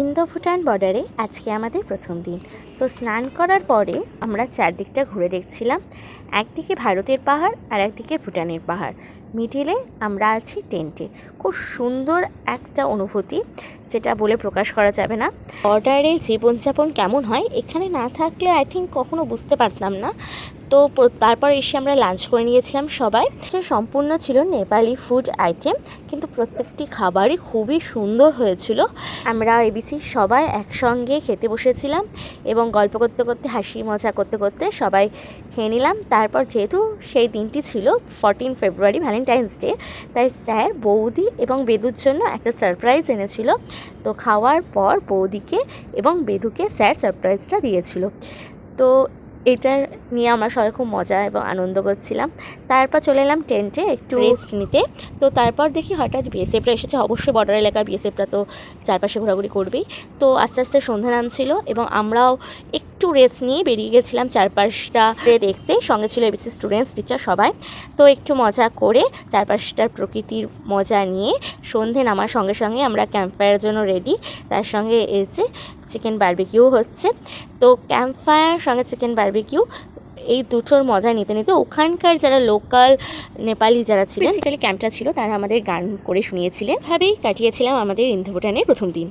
Indo Bhutan বর্ডারে আজকে আমাদের প্রথম দিন। তো স্নান করার পরে আমরা চারদিকটা ঘুরে দেখছিলাম। একদিকে ভারতের পাহাড় আর একদিকে ভুটানের পাহাড়। মিডিলে আমরা আছি টেন্টে খুব সুন্দর একটা অনুভূতি, যেটা বলে প্রকাশ করা যাবে না। বর্ডারে জীবনযাপন কেমন হয় এখানে না থাকলে আই থিঙ্ক কখনো বুঝতে পারতাম না। তো তারপর এসে আমরা লাঞ্চ করে নিয়েছিলাম সবাই। যে সম্পূর্ণ ছিল নেপালি ফুড আইটেম কিন্তু প্রত্যেকটি খাবারই খুবই সুন্দর হয়েছিল। আমরা এবিসি সবাই একসঙ্গে খেতে বসেছিলাম এবং গল্প করতে করতে, হাসি মজা করতে করতে সবাই খেয়ে নিলাম। তারপর যেহেতু সেই দিনটি ছিল ফরটিন ফেব্রুয়ারি ভ্যালেন্টাইন্স ডে তাই স্যার বৌদি এবং বেদুর জন্য একটা সারপ্রাইজ এনেছিল। তো খাওয়ার পর বৌদিকে এবং বেদুকে স্যার সারপ্রাইজটা দিয়েছিল। তো এটা নিয়ে আমরা সবাই খুব মজা এবং আনন্দ করছিলাম। তারপর চলে এলাম টেন্টে একটু রেস্ট নিতে। তো তারপর দেখি হঠাৎ বিএসএফরা এসেছে। অবশ্যই বর্ডার এলাকার বিএসএফরা তো চারপাশে ঘোরাঘুরি করবেই। তো আস্তে আস্তে সন্ধ্যা নামছিল এবং আমরাও একটু রেস্ট নিয়ে বেরিয়ে গেছিলাম চারপাশটা দেখতে। সঙ্গে ছিল এবিসি স্টুডেন্টস টিচার সবাই। তো একটু মজা করে চারপাশটার প্রকৃতির মজা নিয়ে সন্ধে নামার সঙ্গে সঙ্গে আমরা ক্যাম্প ফায়ারের জন্য রেডি তার সঙ্গে যে চিকেন বারবিকিউ হচ্ছে। তো ক্যাম্প ফায়ার সঙ্গে চিকেন বারবিকিউ এই দুটোর মজা নিতে নিতে ওখানকার যারা লোকাল নেপালি যারা ছিলেন ক্যাম্পটা ছিল, তারা আমাদের গান করে শুনিয়েছিলেন। ভাবেই কাটিয়েছিলাম আমাদের ইন্দ্রভুটানের প্রথম দিন।